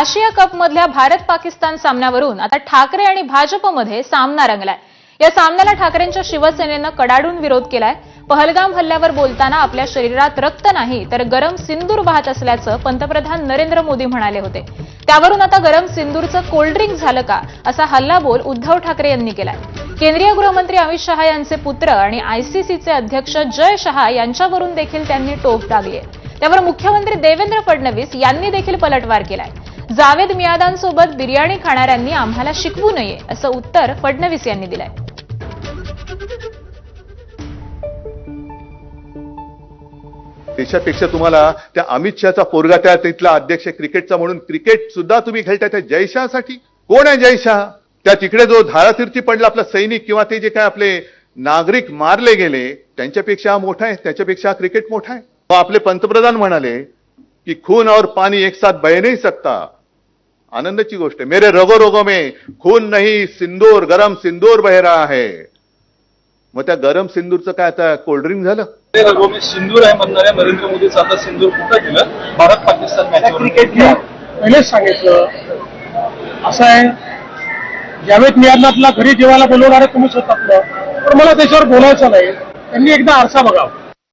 आशिया cup मधल्या भारत पाकिस्तान सामन्यावरून आता ठाकरे आणि भाजपमध्ये सामना रंगलाय. या सामन्याला ठाकरेंच्या शिवसेनेनं कडाडून विरोध केलाय. पहलगाम हल्ल्यावर बोलताना आपल्या शरीरात रक्त नाही तर गरम सिंदूर वाहत असल्याचं पंतप्रधान नरेंद्र मोदी म्हणाले होते. त्यावरून आता गरम सिंदूरचं कोल्ड्रिंक झालं का असा हल्लाबोल उद्धव ठाकरे यांनी केलाय. केंद्रीय गृहमंत्री अमित शहा यांचे पुत्र आणि आयसीसीचे अध्यक्ष जय शहा यांच्यावरून देखील त्यांनी टोप टाकली त्यावर मुख्यमंत्री देवेंद्र फडणवीस यांनी देखील पलटवार केलाय. जावेद मियादांसोबत बिर्याणी खाणाऱ्यांनी आम्हाला शिकवू नये असं उत्तर फडणवीस यांनी दिलंय. देशापेक्षा तुम्हाला त्या अमित शहाचा पोरगा त्या तिथला अध्यक्ष क्रिकेटचा म्हणून क्रिकेट सुद्धा तुम्ही खेळताय त्या जयशहासाठी कोण आहे जयशहा त्या तिकडे जो धारातीर्थी पडला आपला सैनिक किंवा ते जे काय आपले नागरिक मारले गेले त्यांच्यापेक्षा मोठा आहे त्याच्यापेक्षा क्रिकेट मोठा आहे? आपले पंतप्रधान म्हणाले की खून और पानी एक साथ बह नहीं सकता. आनंदाची गोष्ट आहे. मेरे रगो रोगो में खून नहीं सिंदूर गरम सिंदूर बह रहा है. मग त्या गरम सिंदूरचं काय आता कोल्ड्रिंक झालं? सिंदूर आहे म्हणणाऱ्या नरेंद्र मोदीचं आता सिंदूर कुठं केलं भारत पाकिस्तान मॅच क्रिकेट मी पहिलेच सांगितलं असं आहे जावेद मियादनाथला घरी जेवायला बोलवणारे तुम्ही स्वतःतलं पण मला त्याच्यावर बोलायचं नाही. त्यांनी एकदा आरसा बघावा.